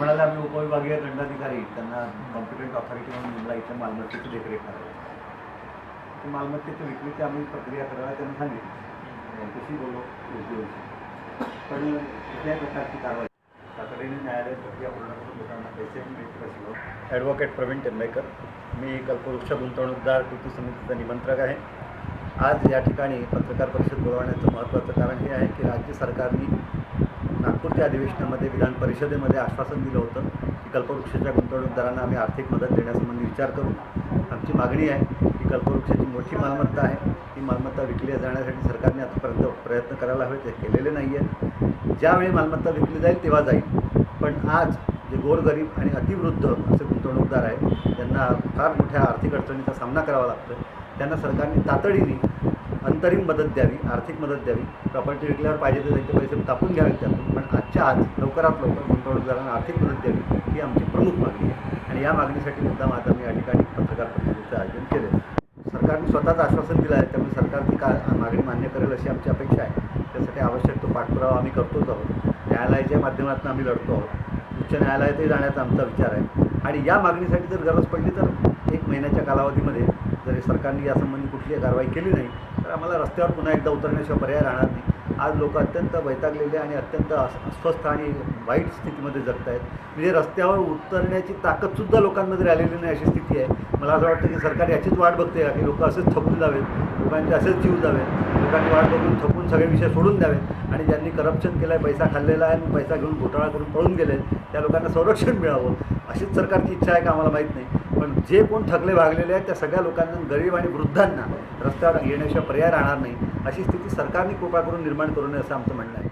म्हणाले आम्ही उपविभागीय दंडाधिकारी त्यांना कॉम्पिटंट ऑथॉरिटी म्हणून नेमला इथल्या मालमत्तेची देखरेख करावी. ती मालमत्तेची विक्रीची आम्ही प्रक्रिया करायला त्यांनी सांगितली. कशी बोलो पण कुठल्याही प्रकारची कारवाई तातडीने न्यायालय प्रक्रिया पूर्ण करून लोकांना पैसे मिळतील अशी लोक ॲडव्होकेट प्रवीण टेंबेकर. मी कल्पवृक्ष गुंतवणूकदार कृती समितीचा निमंत्रक आहे. आज या ठिकाणी पत्रकार परिषद बोलवण्याचं महत्त्वाचं कारण हे आहे की राज्य सरकारने नागपूरच्या अधिवेशनामध्ये विधान परिषदेमध्ये आश्वासन दिलं होतं की कल्पवृक्षाच्या गुंतवणूकदारांना आम्ही आर्थिक मदत देण्यासंबंधी विचार करू. आमची मागणी आहे की कल्पवृक्षाची मोठी मालमत्ता आहे. ती मालमत्ता विकली जाण्यासाठी सरकारने आतापर्यंत प्रयत्न करायला हवे ते केलेले नाही आहेत ज्यावेळी मालमत्ता विकली जाईल तेव्हा जाईल. पण आज जे गोरगरीब आणि अतिवृद्ध असे गुंतवणूकदार आहेत त्यांना फार मोठ्या आर्थिक अडचणीचा सामना करावा लागतो त्यांना सरकारने तातडीने अंतरिम मदत द्यावी आर्थिक मदत द्यावी. प्रॉपर्टी विकल्यावर पाहिजे तर त्यांचे पैसे तापून घ्यावेत त्यातून. पण आजच्या आज लवकरात लवकर गुंतवणूकदारांना आर्थिक मदत द्यावी ही आमची प्रमुख मागणी आहे. आणि या मागणीसाठी मुद्दाम आता मी या ठिकाणी पत्रकार परिषदेचं आयोजन आहे सरकारने स्वतःच आश्वासन दिलं आहे. त्यामुळे सरकार ती का मागणी मान्य करेल अशी आमची अपेक्षा आहे. त्यासाठी आवश्यक तो पाठपुरावा आम्ही करतोच आहोत. न्यायालयाच्या माध्यमातून आम्ही लढतो आहोत. उच्च न्यायालयातही जाण्याचा आमचा विचार आहे. आणि या मागणीसाठी जर गरज पडली तर एक महिन्याच्या कालावधीमध्ये जरी सरकारने यासंबंधी कुठलीही कारवाई केली नाही तर आम्हाला रस्त्यावर पुन्हा एकदा उतरण्याशिवाय पर्याय राहणार नाही. आज लोक अत्यंत वैतागलेले आणि अत्यंत अस्वस्थ आणि वाईट स्थितीमध्ये जगत आहेत म्हणजे रस्त्यावर उतरण्याची ताकदसुद्धा लोकांमध्ये राहिलेली नाही अशी स्थिती आहे. मला असं वाटतं की सरकार याचीच वाट बघते. का की लोक असेच थकून जावेत. लोकांचे असेच जीव जावेत. लोकांनी वाट बघून थकून सगळे विषय सोडून द्यावेत. आणि ज्यांनी करप्शन केलं आहे पैसा खाल्लेला आहे आणि पैसा घेऊन घोटाळा करून पळून गेले त्या लोकांना संरक्षण मिळावं. अशीच सरकारची इच्छा आहे का आम्हाला माहीत नाही. पण जे कोण थकले भागलेले आहेत त्या सगळ्या लोकांना गरीब आणि वृद्धांना रस्त्यावर येण्याशिवाय पर्याय राहणार नाही. अशी स्थिती सरकारने कृपा करून निर्माण करू नये असं आमचं म्हणणं आहे.